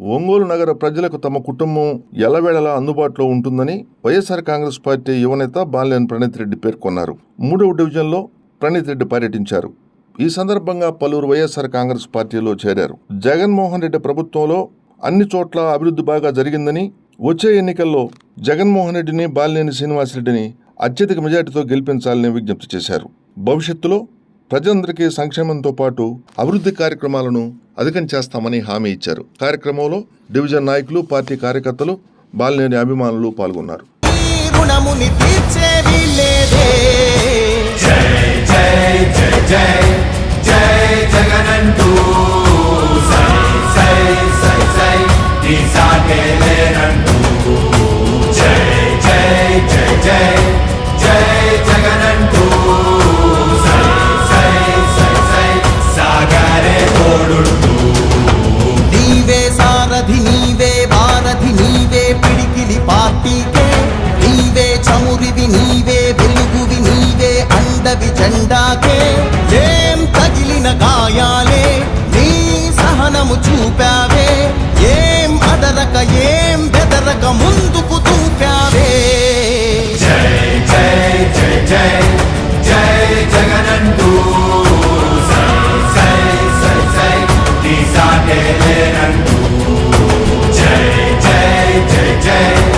ఒంగోలు నగర ప్రజలకు తమ కుటుంబం ఎలవేళలా అందుబాటులో ఉంటుందని వైఎస్ఆర్ కాంగ్రెస్ పార్టీ యువనేత బాలినేని ప్రణీత్ రెడ్డి పేర్కొన్నారు. మూడవ డివిజన్లో ప్రణీత్ రెడ్డి పర్యటించారు. ఈ సందర్భంగా పలువురు వైఎస్ఆర్ కాంగ్రెస్ పార్టీలో చేరారు. జగన్మోహన్ రెడ్డి ప్రభుత్వంలో అన్ని చోట్ల అభివృద్ధి బాగా జరిగిందని వచ్చే ఎన్నికల్లో జగన్మోహన్ రెడ్డిని బాలినేని శ్రీనివాసరెడ్డిని అత్యధిక మెజార్టీతో గెలిపించాలని విజ్ఞప్తి చేశారు. భవిష్యత్తులో ప్రజలందరికీ సంక్షేమంతో పాటు అభివృద్ధి కార్యక్రమాలను అధికం చేస్తామని హామీ ఇచ్చారు కార్యక్రమంలో డివిజన్ నాయకులు పార్టీ కార్యకర్తలు బాలినేని అభిమానులు పాల్గొన్నారు జగనంటూ day.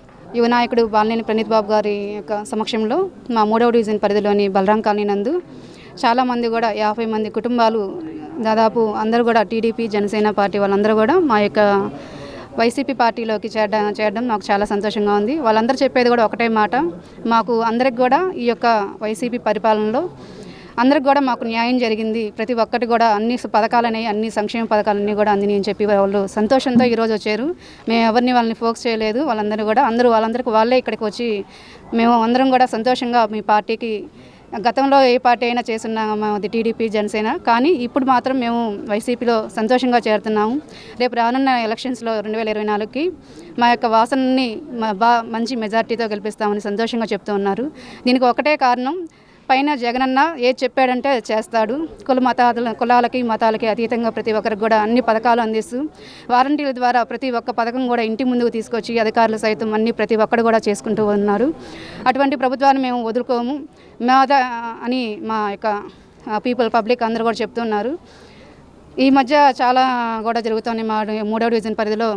యువ నాయకుడు బాలినేని ప్రణీత్ బాబు గారి యొక్క సమక్షంలో మా మూడవ డివిజన్ పరిధిలోని బలరాం కాలనీ నందు చాలామంది కూడా యాభై మంది కుటుంబాలు దాదాపు అందరూ కూడా టీడీపీ జనసేన పార్టీ వాళ్ళందరూ కూడా మా యొక్క వైసీపీ పార్టీలోకి చేరడం చేరడం నాకు చాలా సంతోషంగా ఉంది. వాళ్ళందరూ చెప్పేది కూడా ఒకటే మాట. మాకు అందరికి కూడా ఈ యొక్క వైసీపీ పరిపాలనలో అందరికి కూడా మాకు న్యాయం జరిగింది. ప్రతి ఒక్కటి కూడా అన్ని పథకాలని అన్ని సంక్షేమ పథకాలన్నీ కూడా అందినాయి అని చెప్పి వాళ్ళు సంతోషంతో ఈరోజు వచ్చారు. మేము ఎవరిని వాళ్ళని ఫోకస్ చేయలేదు. వాళ్ళందరూ కూడా అందరూ వాళ్ళందరికీ వాళ్ళే ఇక్కడికి వచ్చి మేము అందరం కూడా సంతోషంగా మీ పార్టీకి గతంలో ఏ పార్టీ అయినా చేస్తున్నాము అది టీడీపీ జనసేన. కానీ ఇప్పుడు మాత్రం మేము వైసీపీలో సంతోషంగా చేరుతున్నాము. రేపు రానున్న ఎలక్షన్స్లో రెండు వేల ఇరవై నాలుగుకి మా యొక్క వాసనని బా మంచి మెజార్టీతో గెలిపిస్తామని సంతోషంగా చెప్తూ ఉన్నారు. దీనికి ఒకటే కారణం పైన జగనన్న ఏది చెప్పాడంటే అది చేస్తాడు. కుల మతాల కులాలకి మతాలకి అతీతంగా ప్రతి ఒక్కరికి కూడా అన్ని పథకాలు అందిస్తూ వారంటీల ద్వారా ప్రతి ఒక్క పథకం కూడా ఇంటి ముందుకు తీసుకొచ్చి అధికారులు సైతం అన్ని ప్రతి ఒక్కరు కూడా చేసుకుంటూ ఉన్నారు. అటువంటి ప్రభుత్వాన్ని మేము వదులుకోము. మేద అని మా యొక్క పీపుల్ పబ్లిక్ అందరూ కూడా చెప్తున్నారు. ఈ మధ్య చాలా కూడా జరుగుతున్నాయి మా మూడో డివిజన్ పరిధిలో.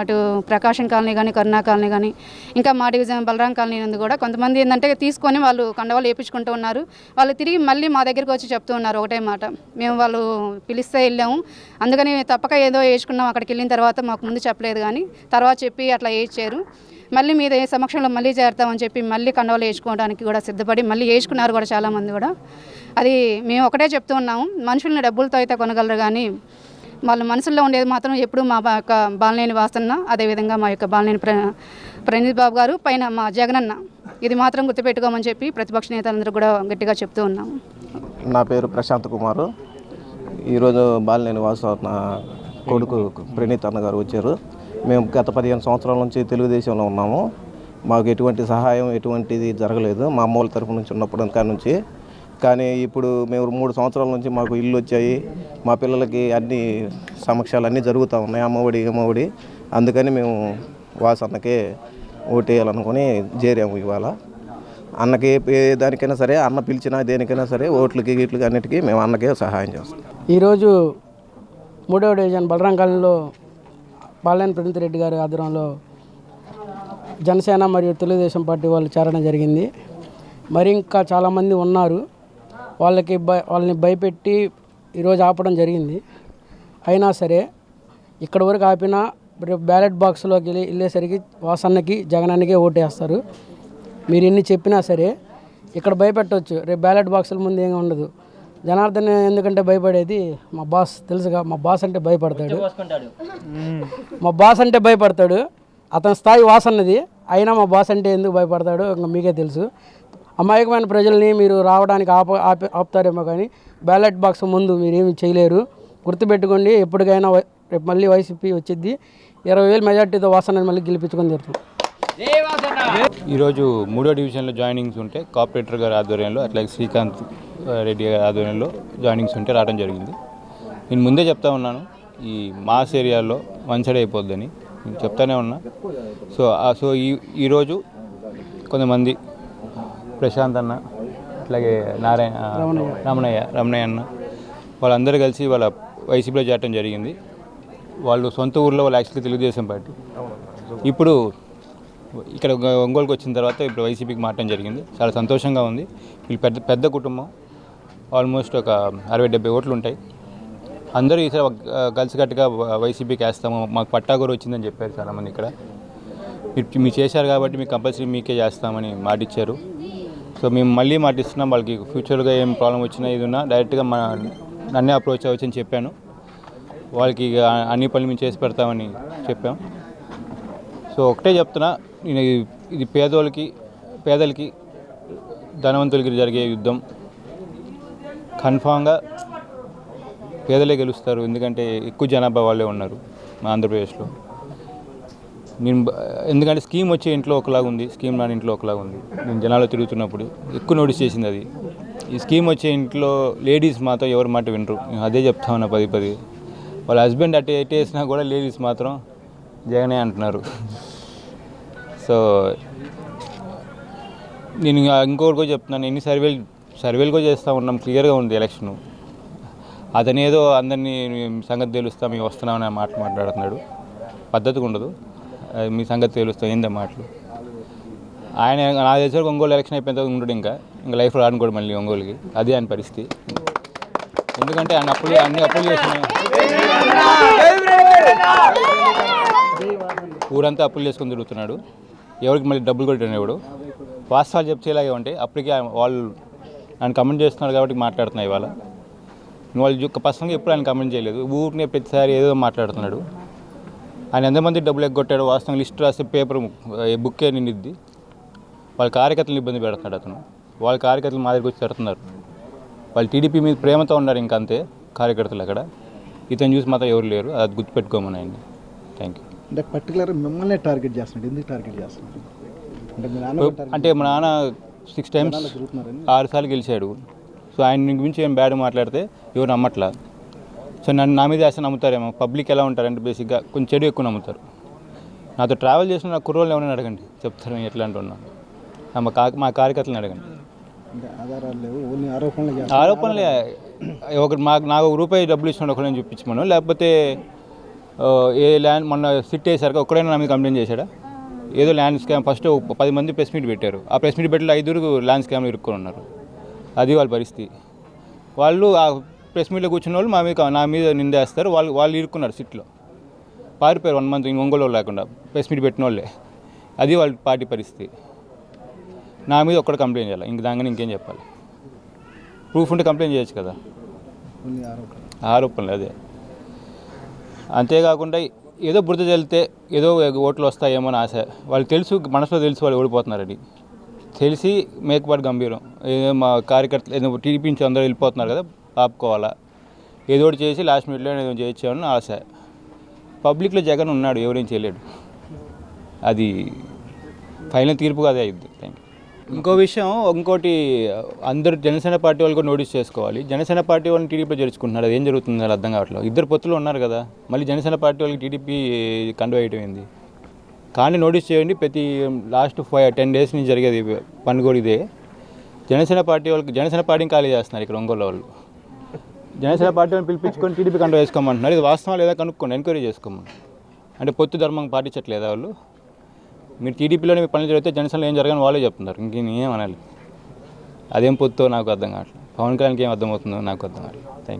అటు ప్రకాశం కాలనీ కానీ కరుణా కాలనీ కానీ ఇంకా మా డివిజన్ బలరాం కాలనీ నుండి కూడా. కొంతమంది ఏంటంటే తీసుకొని వాళ్ళు కండవాళ్ళు వేయించుకుంటూ ఉన్నారు. వాళ్ళు తిరిగి మళ్ళీ మా దగ్గరికి వచ్చి చెప్తూ ఉన్నారు ఒకటే మాట. మేము వాళ్ళు పిలిస్తే వెళ్ళాము. అందుకని తప్పక ఏదో వేసుకున్నాం. అక్కడికి వెళ్ళిన తర్వాత మాకు ముందు చెప్పలేదు కానీ తర్వాత చెప్పి అట్లా వేయించారు. మళ్ళీ మీద ఏ సమక్షంలో మళ్ళీ చేరుతామని చెప్పి మళ్ళీ కండవలు వేసుకోవడానికి కూడా సిద్ధపడి మళ్ళీ వేసుకున్నారు కూడా చాలామంది కూడా. అది మేము ఒకటే చెప్తూ ఉన్నాము. మనుషుల్ని డబ్బులతో అయితే కొనగలరు కానీ వాళ్ళ మనసులో ఉండేది మాత్రం ఎప్పుడు మా యొక్క బాలనేని వాసన్న అదేవిధంగా మా యొక్క బాలనేని ప్ర ప్రణీత్ బాబు గారు పైన మా జగనన్న. ఇది మాత్రం గుర్తుపెట్టుకోమని చెప్పి ప్రతిపక్ష నేతలందరూ కూడా గట్టిగా చెప్తూ ఉన్నాము. నా పేరు ప్రశాంత్ కుమారు. ఈరోజు బాలనేని వాసన కొడుకు ప్రణీత్ అన్న గారు వచ్చారు. మేము గత పదిహేను సంవత్సరాల నుంచి తెలుగుదేశంలో ఉన్నాము. మాకు ఎటువంటి సహాయం ఎటువంటిది జరగలేదు. మా అమ్మోళ్ళ తరపు నుంచి ఉన్నప్పుడు నుంచి కానీ ఇప్పుడు మేము మూడు సంవత్సరాల నుంచి మాకు ఇల్లు వచ్చాయి. మా పిల్లలకి అన్ని సమక్షాలు అన్నీ జరుగుతూ ఉన్నాయి. అమ్మఒడి అమ్మఒడి అందుకని మేము వాసన్నకే అన్నకే చేరాము ఇవాళ. అన్నకి ఏ దానికైనా సరే అన్న పిలిచినా దేనికైనా సరే ఓట్లకి గీట్లకి అన్నిటికీ మేము అన్నకే సహాయం చేస్తాం. ఈరోజు మూడవ డివిజన్ బలరాం కాలనీలో బాలనేని రెడ్డి గారి ఆధ్వర్యంలో జనసేన మరియు తెలుగుదేశం పార్టీ వాళ్ళు చేరడం జరిగింది. మరి ఇంకా చాలామంది ఉన్నారు. వాళ్ళకి భయ వాళ్ళని భయపెట్టి ఈరోజు ఆపడం జరిగింది. అయినా సరే ఇక్కడ వరకు ఆపినా రేపు బ్యాలెట్ బాక్స్లోకి వెళ్ళి వెళ్ళేసరికి వాసన్నకి జగనానికి ఓటేస్తారు. మీరు ఎన్ని చెప్పినా సరే ఇక్కడ భయపెట్టవచ్చు రేపు బ్యాలెట్ బాక్సుల ముందు ఏమీ ఉండదు. జనార్దన్ ఎందుకంటే భయపడేది? మా బాస్ తెలుసుగా మా బాస్ అంటే భయపడతాడు. మా బాస్ అంటే భయపడతాడు. అతని స్థాయి వాసన్నది. అయినా మా బాస్ అంటే ఎందుకు భయపడతాడు ఇంకా మీకే తెలుసు. అమాయకమైన ప్రజల్ని మీరు రావడానికి ఆప ఆపి ఆపుతారేమో కానీ బ్యాలెట్ బాక్స్ ముందు మీరు ఏమి చేయలేరు. గుర్తుపెట్టుకోండి ఎప్పటికైనా వై- రేపు మళ్ళీ వైసీపీ వచ్చింది ఇరవై వేలు మెజార్టీతో వాసనని మళ్ళీ గెలిపించుకొని తీరుతాం ఈరోజు మూడో డివిజన్లో జాయినింగ్స్ ఉంటే కార్పొరేటర్ గారి ఆధ్వర్యంలో అట్లాగే శ్రీకాంత్ రెడ్డి గారి ఆధ్వర్యంలో జాయినింగ్స్ ఉంటే రావడం జరిగింది. నేను ముందే చెప్తా ఉన్నాను ఈ మాస్ ఏరియాలో వన్ సైడ్ అయిపోద్దని నేను చెప్తానే ఉన్నా. సో సో ఈ ఈరోజు కొంతమంది ప్రశాంత్ అన్న అట్లాగే నారాయణ రమణయ్య. రమణయ్య అన్న వాళ్ళందరూ కలిసి వాళ్ళ వైసీపీలో చేరటం జరిగింది. వాళ్ళు సొంత ఊర్లో వాళ్ళు యాక్చువల్లీ తెలుగుదేశం పార్టీ. ఇప్పుడు ఇక్కడ ఒంగ- ఒంగోలుకి వచ్చిన తర్వాత ఇప్పుడు వైసీపీకి మారటం జరిగింది. చాలా సంతోషంగా ఉంది. వీళ్ళు పెద్ద పెద్ద కుటుంబం. ఆల్మోస్ట్ ఒక అరవై డెబ్బై ఓట్లు ఉంటాయి. అందరూ ఈసారి కలిసికట్టుగా వైసీపీకి వేస్తాము. మాకు పట్టాగూరు వచ్చిందని చెప్పారు చాలామంది ఇక్కడ. మీరు మీరు చేశారు కాబట్టి మీకు కంపల్సరీ మీకే చేస్తామని మాటిచ్చారు. సో మేము మళ్ళీ మాటిస్తున్నాం వాళ్ళకి ఫ్యూచర్గా ఏం ప్రాబ్లం వచ్చినా ఇది ఉన్నా డైరెక్ట్గా మా నన్నే అప్రోచ్ అవ్వచ్చని చెప్పాను. వాళ్ళకి ఇక అన్ని పనులు మేము చేసి పెడతామని చెప్పాం. సో ఒకటే చెప్తున్నా నేను ఇది పేదోళ్ళకి పేదలకి ధనవంతులకి జరిగే యుద్ధం. కన్ఫామ్గా పేదలే గెలుస్తారు ఎందుకంటే ఎక్కువ జనాభా వాళ్ళే ఉన్నారు మా ఆంధ్రప్రదేశ్లో. నేను ఎందుకంటే స్కీమ్ వచ్చే ఇంట్లో ఒకలాగా ఉంది స్కీమ్ రాని ఇంట్లో ఒకలాగా ఉంది. నేను జనాలు తిరుగుతున్నప్పుడు ఎక్కువ నోటీస్ చేసింది అది. ఈ స్కీమ్ వచ్చే ఇంట్లో లేడీస్ మాత్రం ఎవరి మాట వినరు. నేను అదే చెప్తా ఉన్నా పది పది. వాళ్ళ హస్బెండ్ అటు ఎటు వేసినా కూడా లేడీస్ మాత్రం జగనే అంటున్నారు. సో నేను ఇంకా ఇంకొకటి కూడా చెప్తున్నాను. ఎన్ని సర్వేలు సర్వేలు కూడా చేస్తూ ఉన్నాం. క్లియర్గా ఉంది ఎలక్షన్. అతనేదో అందరినీ సంగతి తెలుస్తా మేము వస్తున్నామని మాట మాట్లాడుతున్నాడు. పద్ధతిగా ఉండదు. మీ సంగతి తెలుస్తుంది ఏందా మాటలు? ఆయన నా తెలిసి వరకు ఒంగోలు ఎలక్షన్ అయిపోయిన తర్వాత ఉండడు ఇంకా. ఇంకా లైఫ్లో ఆడుకోడు మళ్ళీ ఒంగోలుకి. అది ఆయన పరిస్థితి. ఎందుకంటే ఆయన అప్పులు అన్ని అప్పులు చేస్తున్నాయి ఊరంతా అప్పులు చేసుకొని తిరుగుతున్నాడు. ఎవరికి మళ్ళీ డబ్బులు కొట్టినవాడు వాస్తవాలు చెప్తేలాగే ఉంటాయి అప్పటికే ఆయన- వాళ్ళు ఆయన కమెంట్ చేస్తున్నారు కాబట్టి మాట్లాడుతున్నాయి ఇవాళ. వాళ్ళు యొక్క పర్సనల్గా ఎప్పుడు ఆయన కమెంట్ చేయలేదు. ఊరినే ప్రతిసారి ఏదో మాట్లాడుతున్నాడు. ఆయన ఎంతమంది డబ్బులు ఎగ్గొట్టాడు వాస్తవం లిస్ట్ రాస్తే పేపర్ బుక్కే నిండిద్ది. వాళ్ళ కార్యకర్తలను ఇబ్బంది పెడుతున్నాడు అతను. వాళ్ళ కార్యకర్తలు మా దగ్గరికి వచ్చి పెడుతున్నారు వాళ్ళు టీడీపీ మీద ప్రేమతో ఉన్నారు ఇంకా అంతే కార్యకర్తలు అక్కడ. ఇతను చూసి మాత్రం ఎవరు లేరు అది గుర్తుపెట్టుకోమని ఆయన థ్యాంక్ యూ అంటే పర్టికులర్ మిమ్మల్ని టార్గెట్ చేస్తున్నాడు. ఎందుకు టార్గెట్ చేస్తున్నాడు? అంటే మీ నాన్న అంటే మా నాన్న సిక్స్ టైమ్స్ ఆరు సార్లు గెలిచాడు. సో ఆయన గురించి ఏం బ్యాడ్ మాట్లాడితే ఎవరు నమ్మట్లా? సో నన్ను నా మీద వేస్తే నమ్ముతారేమో. పబ్లిక్ ఎలా ఉంటారంటే బేసిక్గా కొంచెం చెడు ఎక్కువ నమ్ముతారు. నాతో ట్రావెల్ చేసిన నా కుర్రోళ్ళు ఎవరైనా అడగండి. చెప్తారు నేను ఎట్లా అంటున్నా నా మా కా మా కార్యకర్తలను అడగండి. ఆరోపణలు ఒకటి మాకు నాకు ఒక రూపాయి డబ్బులు ఇచ్చిన ఒకరిని చూపించమను. లేకపోతే ఏ ల్యాండ్ మొన్న సిట్ వేసారు ఒక్కడైనా నా మీద కంప్లైంట్ చేశాడా? ఏదో ల్యాండ్ స్కామ్ ఫస్ట్ ఒక పది మంది ప్రెస్ మీట్ పెట్టారు. ఆ ప్రెస్ మీట్ పెట్టి ఐదుగురు ల్యాండ్ స్కామ్లో ఇరుక్కొని ఉన్నారు. అది వాళ్ళ పరిస్థితి. వాళ్ళు ఆ ప్రెస్ మీట్లో కూర్చున్న వాళ్ళు మా మీద నా మీద నిందేస్తారు వాళ్ళు వాళ్ళు ఇరుక్కున్నారు సిట్లో. పారిపోయారు వన్ మంత్ ఒంగోలు లేకుండా. ప్రెస్ మీట్ పెట్టిన వాళ్ళే. అది వాళ్ళ పార్టీ పరిస్థితి. నా మీద ఒక్కడ కంప్లైంట్ చేయాలి. ఇంక దాని ఇంకేం చెప్పాలి? ప్రూఫ్ ఉంటే కంప్లైంట్ చేయొచ్చు కదా? ఆరోపణలు. అదే. అంతేకాకుండా ఏదో బురద చల్లితే ఏదో ఓట్లు వస్తాయేమో అని ఆశ. వాళ్ళు తెలుసు మనసులో తెలుసు వాళ్ళు ఓడిపోతున్నారని. తెలిసి మేకపాటి గంభీరం. ఏదో మా కార్యకర్తలు ఏదో టీడీపీ నుంచి అందరూ వెళ్ళిపోతున్నారు కదా? ఆపుకోవాలా? ఏదో ఒకటి చేసి లాస్ట్ మినిట్లో ఏదో చేయొచ్చామని ఆశ. పబ్లిక్లో జగన్ ఉన్నాడు ఎవరేం చేయలేడు. అది ఫైనల్ తీర్పుగా అదే అయింది థ్యాంక్ యూ ఇంకో విషయం ఇంకోటి అందరూ జనసేన పార్టీ వాళ్ళు కూడా నోటీస్ చేసుకోవాలి. జనసేన పార్టీ వాళ్ళని టీడీపీలో చేర్చుకుంటున్నారు అది ఏం జరుగుతుంది అది అర్థం కావట్లేదు. ఇద్దరు పొత్తులు ఉన్నారు కదా మళ్ళీ జనసేన పార్టీ వాళ్ళకి టీడీపీ కండువ వేయటం ఏంది? కానీ నోటీస్ చేయండి ప్రతి లాస్ట్ ఫైవ్ టెన్ డేస్ నుంచి జరిగేది పని కూడా ఇదే. జనసేన పార్టీ వాళ్ళకి జనసేన పార్టీని ఖాళీ చేస్తున్నారు ఇక్కడ ఒంగోలు వాళ్ళు. జనసేన పార్టీ పిలిపించుకొని టీడీపీ కంటే వేసుకోమంటున్నారు ఇది వాస్తవం లేదా కనుక్కోండి ఎంక్వైరీ చేసుకోమని అంటే పొత్తు ధర్మం పాటించట్లేదా వాళ్ళు? మీరు టీడీపీలోనే మీ పనులు జరిగితే జనసేనలో ఏం జరగని వాళ్ళే చెప్తున్నారు. ఇంక నేనేం అనాలి అదేం పొత్తో నాకు అర్థం కావట్లేదు. పవన్ కళ్యాణ్కి ఏం అర్థమవుతుందో నాకు అర్థం కావట్లేదు. Thank you